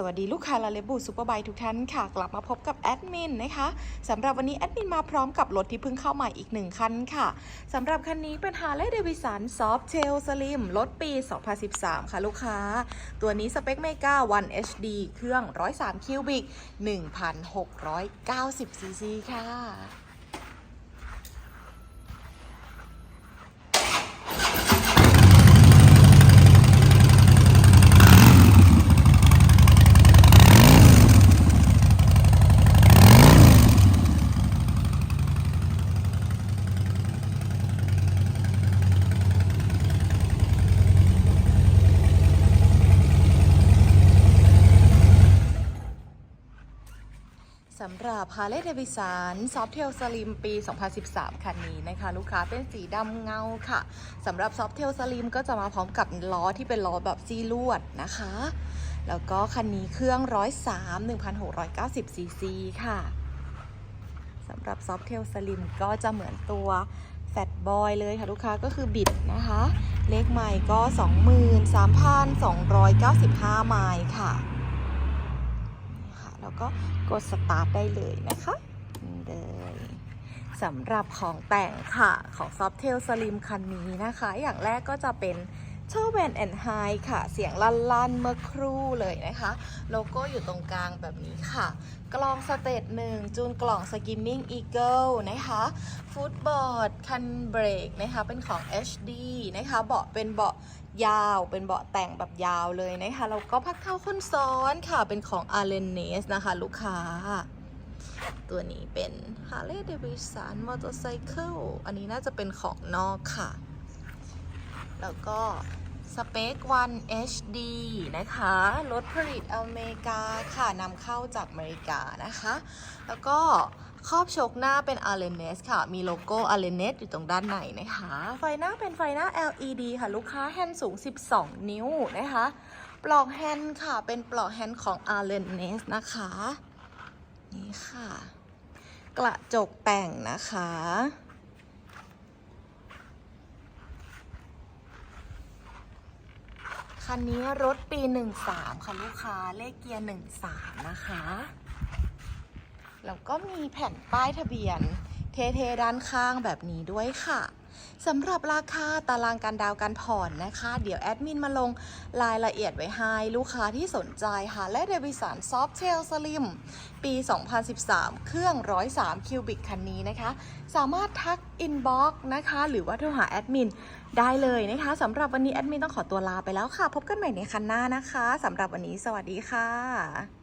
สวัสดีลูกค้าลาเลบูซูเปอร์ไบทุกท่านค่ะ กลับมาพบกับแอดมินนะคะสำหรับวันนี้แอดมินมาพร้อมกับรถที่เพิ่งเข้าม่อีกหนึ่งคันค่ะสำหรับคันนี้เป็น Harley Davidson Soft Tail Slim รถปี 2013 ค่ะลูกค้า ตัวนี้สเปคเมกา 1 HD เครื่อง 103 คิวบิก 1,690ซีซีค่ะำหรับ Harley Davidson Softail Slim ปี 2013 คันนี้นะคะ ลูกค้าเป็นสีดำเงาค่ะสำหรับ Softail Slim ก็จะมาพร้อมกับล้อที่เป็นล้อแบบซีลวดนะคะ แล้วก็คันนี้เครื่อง 103 1,690 ซีซีค่ะสำหรับ Softail Slim ก็จะเหมือนตัว Fat Boy เลยค่ะ ลูกค้าก็คือบิดนะคะ เลขไมล์ก็ 23,295 ไมล์ค่ะ ค่ะแล้วก็กดสตาร์ทได้เลยนะคะนี่เลยสำหรับของแต่งค่ะของ Softail Slim คันนี้นะคะ อย่างแรกก็จะเป็นช่อแวนแอนไฮค่ะ เสียงลั่นๆเมื่อครู่เลยนะคะ โลโก้อยู่ตรงกลางแบบนี้ค่ะ กล่องสเตตหนึ่งจูนกล่องสกิมมิ่งอีเกิลนะคะ ฟุตบอร์ดคันเบรกนะคะเป็นของ HD นะคะเบาะเป็นเบาะยาวเป็นเบาะแต่งแบบยาวเลยนะคะแล้วก็พักเท้าคนซ้อนค่ะเป็นของ a r l e n e s นะคะลูกค้า ตัวนี้เป็น Harley Davidson Motorcycle อันนี้น่าจะเป็นของนอกค่ะ แล้วก็สเปค 1 HD นะคะ รถผลิตอเมริกาค่ะนำเข้าจากอเมริกานะคะ แล้วก็ ครอบโชคหน้าเป็น a l e n e s ค่ะ มีโลโก้ a l e n e s อยู่ตรงด้านในนะคะ ไฟหน้าเป็นไฟหน้า LED ค่ะ ลูกค้าแฮนด์สูง 12 นิ้วนะคะ ปลอกแฮนด์ค่ะ เป็นปลอกแฮนด์ของ a l e n e s นะคะ นี่ค่ะ กระจกแต่งนะคะ คันนี้รถปี 13 ค่ะ ลูกค้า เลขเกียร์ 13 นะคะ แล้วก็มีแผ่นป้ายทะเบียน เทๆด้านข้างแบบนี้ด้วยค่ะสำหรับราคาตารางการดาวการผ่อนนะคะ เดี๋ยวแอดมินมาลงรายละเอียดไว้ให้ลูกค้าที่สนใจค่ะ และเดวิสันซอฟเทลสลิมปี 2013 เครื่อง 103 คิวบิกคันนี้นะคะ สามารถทักอินบ็อกซ์นะคะ หรือว่าโทรหาแอดมินได้เลยนะคะสำหรับวันนี้แอดมินต้องขอตัวลาไปแล้วค่ะ พบกันใหม่ในคันหน้านะคะสำหรับวันนี้สวัสดีค่ะ